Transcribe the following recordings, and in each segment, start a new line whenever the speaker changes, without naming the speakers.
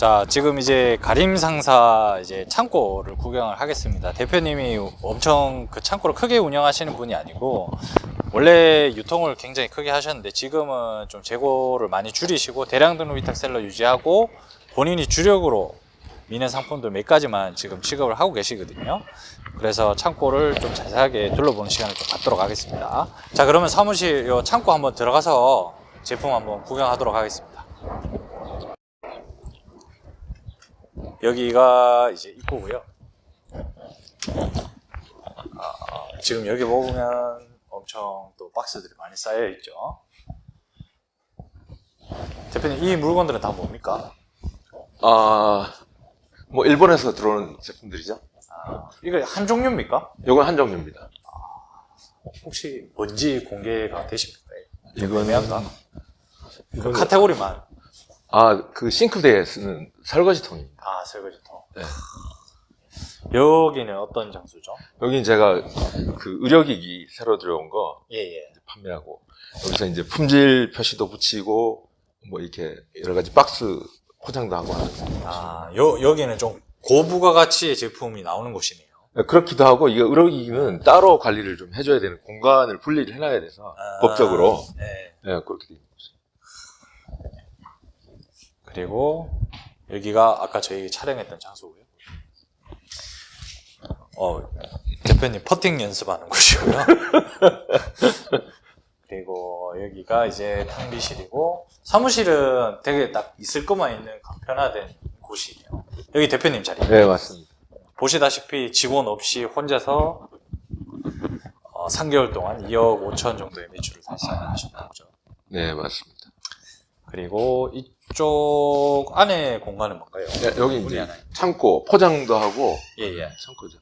자, 지금 이제 가림 상사 이제 창고를 구경을 하겠습니다. 대표님이 엄청 그 창고를 크게 운영하시는 분이 아니고 원래 유통을 굉장히 크게 하셨는데 지금은 좀 재고를 많이 줄이시고 대량 등록 위탁셀러 유지하고 본인이 주력으로 미는 상품들 몇 가지만 지금 취급을 하고 계시거든요. 그래서 창고를 좀 자세하게 둘러보는 시간을 좀 갖도록 하겠습니다. 자, 그러면 사무실 요 창고 한번 들어가서 제품 한번 구경하도록 하겠습니다. 여기가 이제 입구고요. 아, 지금 여기 보면 엄청 또 박스들이 많이 쌓여 있죠. 대표님 이 물건들은 다 뭡니까?
아, 뭐 일본에서 들어오는 제품들이죠.
아, 이거 한 종류입니까?
이건 한 종류입니다.
혹시 뭔지 공개가 되십니까?
이거는- 이거는-
카테고리만
아, 그 싱크대에 쓰는 설거지통입니다.
아 설거지통.
네.
여기는 어떤 장소죠?
여긴 제가 그 의료기기 새로 들어온 거
예예.
판매하고 여기서 이제 품질 표시도 붙이고 뭐 이렇게 여러 가지 박스 포장도 하고 하는
아 여, 여기는 좀 고부가 가치의 제품이 나오는 곳이네요.
그렇기도 하고 이게 의료기기는 따로 관리를 좀 해줘야 되는 공간을 분리를 해놔야 돼서
아,
법적으로
네.
네, 그렇게 돼 있는 거죠.
그리고 여기가 아까 저희 촬영했던 장소고요. 어, 대표님 퍼팅 연습하는 곳이고요. 그리고 여기가 이제 탕비실이고 사무실은 되게 딱 있을 것만 있는 간편화된 곳이에요. 여기 대표님 자리.
네, 맞습니다.
보시다시피 직원 없이 혼자서 어, 3개월 동안 2억 5천 정도의 매출을 달성하셨다는 거죠.
네, 맞습니다.
그리고 이쪽 안에 공간은 뭔가요?
네, 여기
문이
이제
하나
창고 포장도 하고
예, 예.
창고죠.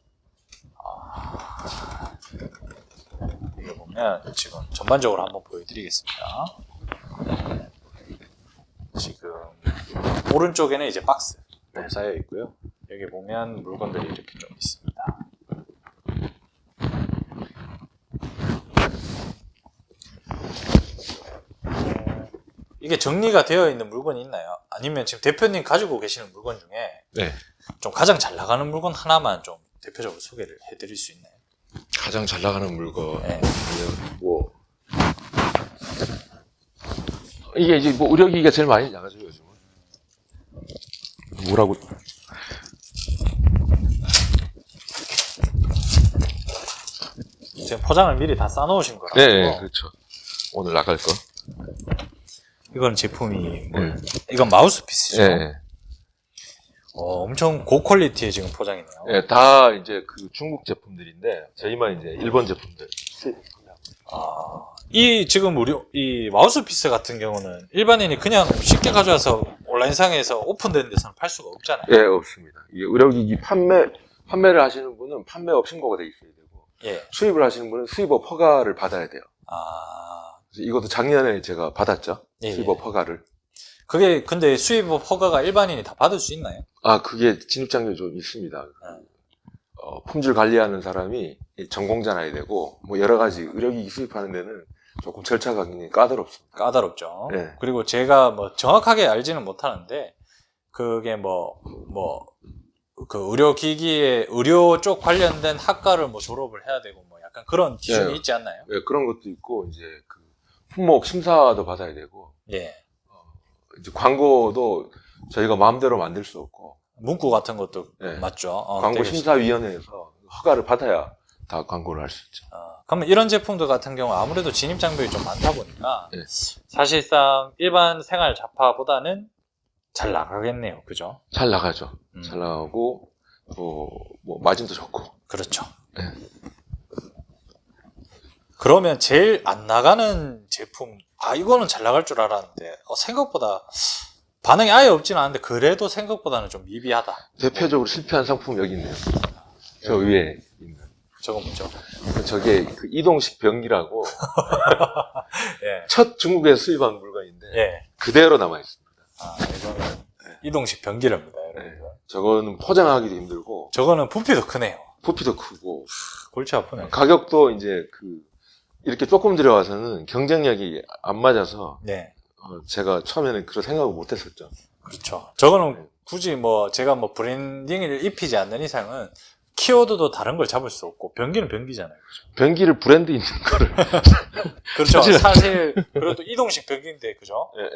이거 보면 지금 전반적으로 한번 보여드리겠습니다. 지금 오른쪽에는 이제 박스 좀 쌓여 있고요. 여기 보면 물건들이 이렇게 좀 있습니다. 이게 정리가 되어 있는 물건이 있나요? 아니면 지금 대표님 가지고 계시는 물건 중에
네.
좀 가장 잘 나가는 물건 하나만 좀 대표적으로 소개를 해드릴 수 있나요?
가장 잘 나가는 물건.
네.
뭐 이게 이제 뭐 의료기기가 제일 많이 나가죠 요즘은. 뭐라고?
지금 포장을 미리 다 싸놓으신 거라서
네, 네, 그렇죠. 오늘 나갈 거.
이건 제품이 뭐
네.
이건 마우스피스죠.
네,
어, 엄청 고퀄리티의 지금 포장이네요.
네, 다 이제 그 중국 제품들인데 저희만 이제 일본 제품들.
아, 이 지금 우리 이 마우스피스 같은 경우는 일반인이 그냥 쉽게 가져와서 온라인상에서 오픈된 데서는 팔 수가 없잖아요.
예, 없습니다. 이게 의료기기 판매 판매를 하시는 분은 판매업 신고가 돼 있어야 되고
예.
수입을 하시는 분은 수입업 허가를 받아야 돼요.
아,
이것도 작년에 제가 받았죠.
예,
수입업 허가를.
그게 근데 수입업 허가가 일반인이 다 받을 수 있나요?
아, 그게 진입장벽이 좀 있습니다.
네.
어, 품질 관리하는 사람이 전공자나야 되고, 뭐 여러 가지 의료기기 수입하는 데는 조금 절차가 굉장히 까다롭습니다.
까다롭죠.
네.
그리고 제가 뭐 정확하게 알지는 못하는데 그게 뭐 뭐 그 의료기기에 의료 쪽 관련된 학과를 뭐 졸업을 해야 되고 뭐 약간 그런 기준이
네.
있지 않나요?
예, 그런 것도 있고, 이제 그 품목 심사도 받아야 되고,
예.
이제 광고도 저희가 마음대로 만들 수 없고,
문구 같은 것도
네.
맞죠. 어,
광고 심사위원회에서 허가를 받아야 다 광고를 할 수 있죠.
어, 그러면 이런 제품들 같은 경우 아무래도 진입 장벽이 좀 많다 보니까
네.
사실상 일반 생활 잡화보다는 잘 나가겠네요. 그죠?
잘 나가죠.
음.
잘 나가고, 또, 뭐, 마진도 좋고.
그렇죠.
네.
그러면 제일 안 나가는 제품, 아, 이거는 잘 나갈 줄 알았는데, 어, 생각보다 반응이 아예 없지는 않은데, 그래도 생각보다는 좀 미비하다.
대표적으로 실패한 상품 여기 있네요. 저 위에 있는.
저거 뭐죠?
저게 그 이동식 변기라고
예.
첫 중국에서 수입한 물건인데
예.
그대로 남아 있습니다.
아, 이거는 이동식 변기랍니다, 여러분들.
저거는 포장하기도 힘들고
저거는 부피도 크네요.
부피도 크고
골치 아프네.
가격도 이제 그 이렇게 조금 들어와서는 경쟁력이 안 맞아서
네.
어, 제가 처음에는 그런 생각을 못 했었죠.
그렇죠. 저거는 굳이 뭐 제가 뭐 브랜딩을 입히지 않는 이상은 키워드도 다른 걸 잡을 수 없고 변기는 변기잖아요. 그죠?
변기를 브랜드 있는 거를.
그렇죠. 사실 그래도 이동식 변기인데 그죠?
예, 예.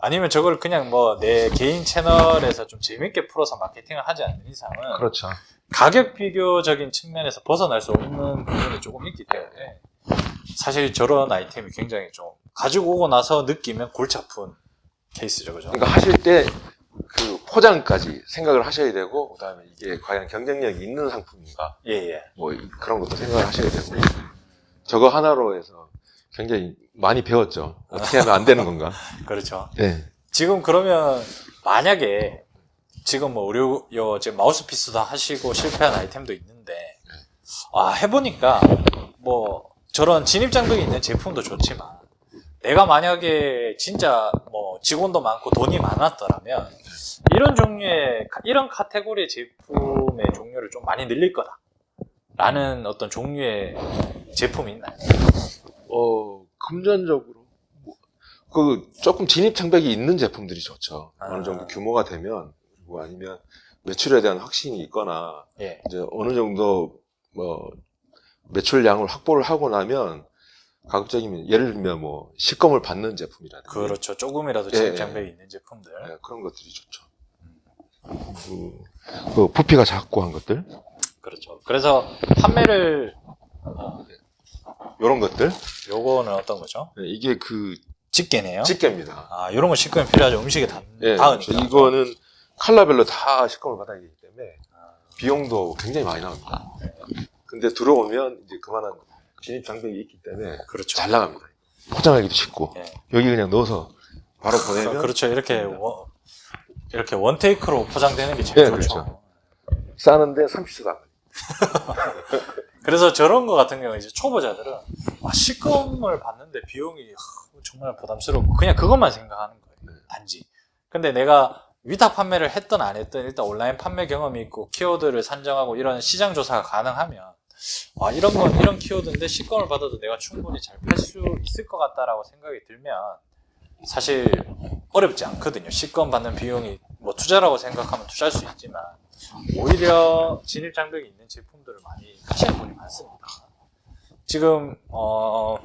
아니면 저걸 그냥 뭐 내 개인 채널에서 좀 재밌게 풀어서 마케팅을 하지 않는 이상은
그렇죠.
가격 비교적인 측면에서 벗어날 수 없는 부분이 조금 있기 때문에 사실 저런 아이템이 굉장히 좀 가지고 오고 나서 느끼면 골치 아픈 케이스죠, 그죠?
그러니까 하실 때 그 포장까지 생각을 하셔야 되고, 그 다음에 이게 과연 경쟁력이 있는 상품인가,
예, 예.
뭐 이- 그런 것도 생각을 하셔야 되고, 저거 하나로 해서 굉장히 많이 배웠죠. 어떻게 하면 안 되는 건가.
그렇죠.
네.
지금 그러면 만약에 지금 뭐 의료 요 지금 마우스피스도 하시고 실패한 아이템도 있는데 아 해보니까 뭐 저런 진입 장벽이 있는 제품도 좋지만 내가 만약에 진짜 뭐 직원도 많고 돈이 많았더라면 이런 종류의 카- 이런 카테고리의 제품의 종류를 좀 많이 늘릴 거다 라는 어떤 종류의 제품이 있나요?
어, 금전적으로. 뭐, 그, 조금 진입 장벽이 있는 제품들이 좋죠.
아.
어느 정도 규모가 되면, 그리고 아니면 매출에 대한 확신이 있거나,
예,
이제 어느 정도, 뭐, 매출량을 확보를 하고 나면, 가급적이면, 예를 들면 뭐, 식검을 받는 제품이라든지.
그렇죠. 조금이라도
예,
진입
예.
장벽이 있는 제품들.
네, 그런 것들이 좋죠. 그, 그 부피가 작고 한 것들,
그렇죠. 그래서 판매를
이런 것들,
요거는 어떤 거죠?
네, 이게 그
집게네요.
집게입니다.
아, 요런 거 식감이 필요하죠. 음식에 닿,
예,
닿으니까.
그래서 이거는 칼라별로 다 식검을 받아야 되기 때문에 비용도 굉장히 많이 나옵니다. 근데 들어오면 이제 그만한 진입 장벽이 있기 때문에
그렇죠.
잘 나갑니다. 포장하기도 쉽고
예.
여기 그냥 넣어서 바로 보내면
그렇죠. 이렇게 원, 이렇게 원 테이크로 포장되는 게 제일
예,
좋죠.
그렇죠. 싸는데 30초도 안 걸려요.
그래서 저런 거 같은 경우 이제 초보자들은 아, 식검을 받는데 비용이 하, 정말 부담스럽고 그냥 그것만 생각하는 거예요.
네.
단지. 근데 내가 위탁 판매를 했든 안 했든 일단 온라인 판매 경험이 있고 키워드를 산정하고 이런 시장 조사가 가능하면 아, 이런 건 이런 키워드인데 식검을 받아도 내가 충분히 잘 팔 수 있을 것 같다라고 생각이 들면 사실 어렵지 않거든요. 식검 받는 비용이 뭐 투자라고 생각하면 투자할 수 있지만 오히려 진입 장벽이 있는 제품들을 많이 하시는 분이 많습니다. 지금 어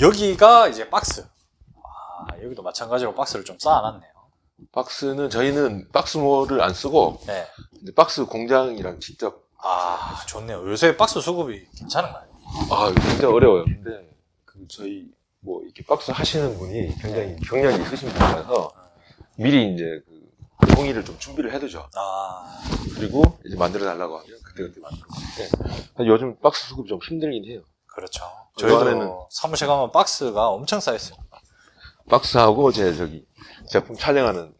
여기가 이제 박스. 아, 여기도 마찬가지로 박스를 좀 쌓아놨네요.
박스는 저희는 박스몰을 안 쓰고
네.
박스 공장이랑 직접
아 좋네요. 요새 박스 수급이 괜찮은가요?
아 굉장히 어려워요. 근데 그 저희 뭐 이렇게 박스 하시는 분이 굉장히 경력이 있으신 분이라서 미리 이제 그 동의를 좀 준비를 해두죠.
아
그리고 이제 만들어 달라고 하면 그때 그때 만들어 주는데 요즘 박스 수급이 좀 힘들긴 해요.
그렇죠.
그
저희도
안에는-
사무실 가면 박스가 엄청 쌓였어요.
박스하고 제 저기 제품 촬영하는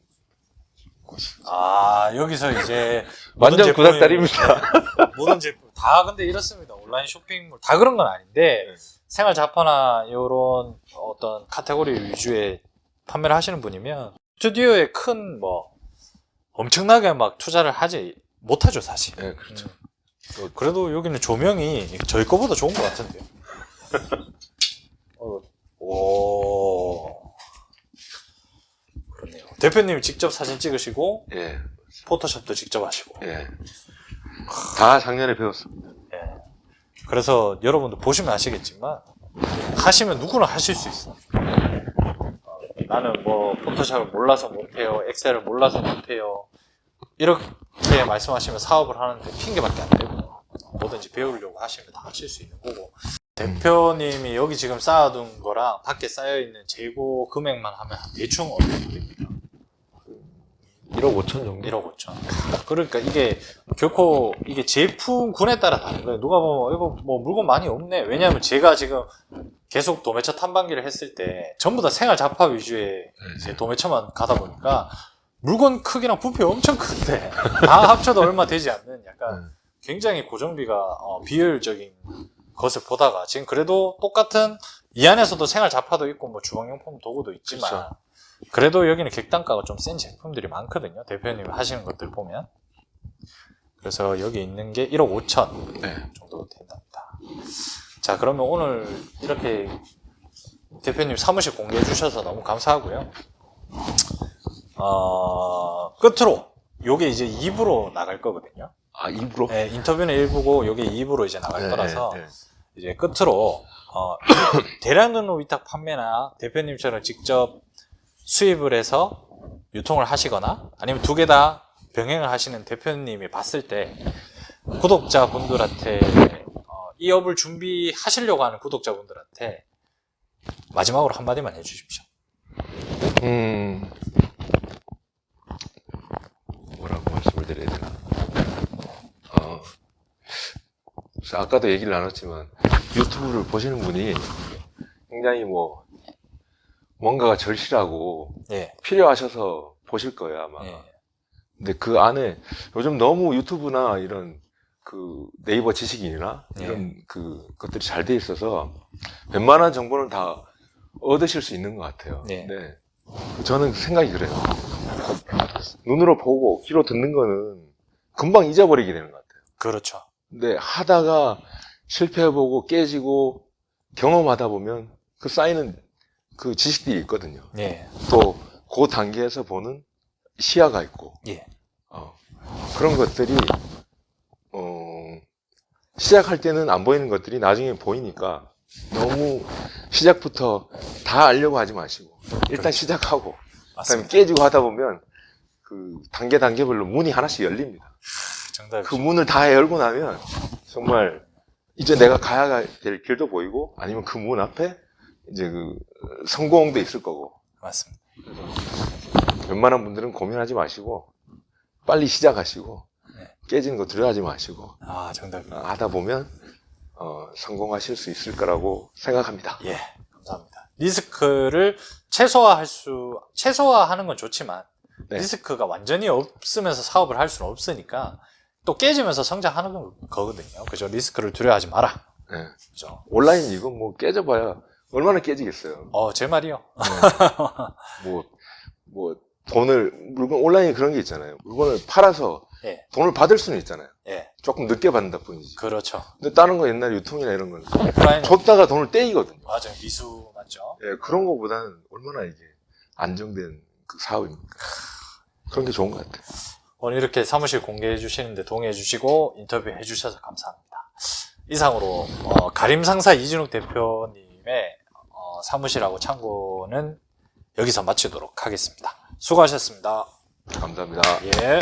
곳.
아 여기서 이제 모든
완전
제품이-
구닥다리입니다.
모든 제품 다 근데 이렇습니다. 온라인 쇼핑몰 다 그런 건 아닌데
네.
생활 잡화나 이런 어떤 카테고리 위주의 판매를 하시는 분이면 스튜디오에 큰 뭐 엄청나게 막 투자를 하지 못하죠 사실.
네, 그렇죠.
음. 그래도 여기는 조명이 저희 거보다 좋은 것 같은데요. 어, 오. 대표님이 직접 사진 찍으시고
예,
포토샵도 직접 하시고.
예. 다 작년에 배웠습니다.
예. 그래서 여러분도 보시면 아시겠지만 하시면 누구나 하실 수 있어. 어, 나는 뭐 포토샵을 몰라서 못해요, 엑셀을 몰라서 못해요. 이렇게 말씀하시면 사업을 하는데 핑계밖에 안 되고 뭐든지 배우려고 하시면 다 하실 수 있는 거고. 대표님이 여기 지금 쌓아둔 거랑 밖에 쌓여 있는 재고 금액만 하면 대충 어느 정도 됩니다.
1억 5천 정도?
1억 5천. 그러니까 이게 결코 이게 제품군에 따라 다른 거예요. 누가 보면 이거 뭐 물건 많이 없네. 왜냐하면 제가 지금 계속 도매처 탐방기를 했을 때 전부 다 생활 잡화 위주의 이제 도매처만 가다 보니까 물건 크기랑 부피 엄청 큰데 다 합쳐도 얼마 되지 않는 약간
네.
굉장히 고정비가 어, 비효율적인 것을 보다가 지금 그래도 똑같은 이 안에서도 생활 잡화도 있고 뭐 주방용품 도구도 있지만
그렇죠.
그래도 여기는 객단가가 좀 센 제품들이 많거든요. 대표님이 하시는 것들 보면. 그래서 여기 있는 게 1억 5천
네.
정도 된답니다. 자, 그러면 오늘 이렇게 대표님 사무실 공개해 주셔서 너무 감사하고요. 어, 끝으로 요게 이제 2부로 나갈 거거든요.
아 입으로?
네, 인터뷰는 1부고 요게 2부로 이제 나갈
네,
거라서
네, 네.
이제 끝으로 어, 대량근로 위탁 판매나 대표님처럼 직접 수입을 해서 유통을 하시거나 아니면 두 개 다 병행을 하시는 대표님이 봤을 때 구독자분들한테 어, 이 업을 준비하시려고 하는 구독자분들한테 마지막으로 한마디만 해주십시오.
음 뭐라고 말씀을 드려야 되나? 어, 아까도 얘기를 나눴지만 유튜브를 보시는 분이 굉장히 뭐 뭔가가 절실하고
예,
필요하셔서 보실 거예요 아마.
예,
근데 그 안에 요즘 너무 유튜브나 이런 그 네이버 지식인이나
예.
이런 그 것들이 잘 돼 있어서 웬만한 정보는 다 얻으실 수 있는 것 같아요.
예.
네. 저는 생각이 그래요. 눈으로 보고 귀로 듣는 거는 금방 잊어버리게 되는 것 같아요.
그렇죠.
근데 하다가 실패해보고 깨지고 경험하다 보면 그 쌓이는 그 지식들이 있거든요.
예,
또 그 단계에서 보는 시야가 있고
예,
어, 그런 것들이 어, 시작할 때는 안 보이는 것들이 나중에 보이니까 너무 시작부터 다 알려고 하지 마시고 일단
그렇죠.
시작하고 그다음에
맞습니다.
깨지고 하다 보면 그 단계 단계별로 문이 하나씩 열립니다.
정답.
그 문을 다 열고 나면 정말 이제 내가 가야 될 길도 보이고 아니면 그 문 앞에 이제 그 성공도 있을 거고
맞습니다.
웬만한 분들은 고민하지 마시고 빨리 시작하시고
네.
깨지는 거 두려워하지 마시고
아, 정답입니다.
어, 하다 보면 어, 성공하실 수 있을 거라고 생각합니다.
예, 감사합니다. 리스크를 최소화할 수, 최소화하는 건 좋지만,
네.
리스크가 완전히 없으면서 사업을 할 수는 없으니까, 또 깨지면서 성장하는 건 거거든요. 그죠? 리스크를 두려워하지 마라.
네.
그죠?
온라인 이거 뭐 깨져봐야 얼마나 깨지겠어요.
어, 제 말이요.
뭐, 뭐 돈을 물건 온라인에 그런 게 있잖아요. 물건을 팔아서
예,
돈을 받을 수는 있잖아요.
예,
조금 늦게 받는다 뿐이지.
그렇죠.
근데 다른 거 옛날 유통이나 이런 건
오프라인,
줬다가 돈을 떼이거든요.
맞아요. 미수 맞죠?
예, 그런 거보다는 얼마나 이게 안정된 그 사업입니까? 그런 게 좋은 것 같아요.
오늘 이렇게 사무실 공개해 주시는데 동의해 주시고 인터뷰 해 주셔서 감사합니다. 이상으로 어, 가림 상사 이진욱 대표님의 어, 사무실하고 창고는 여기서 마치도록 하겠습니다. 수고하셨습니다.
감사합니다.
예.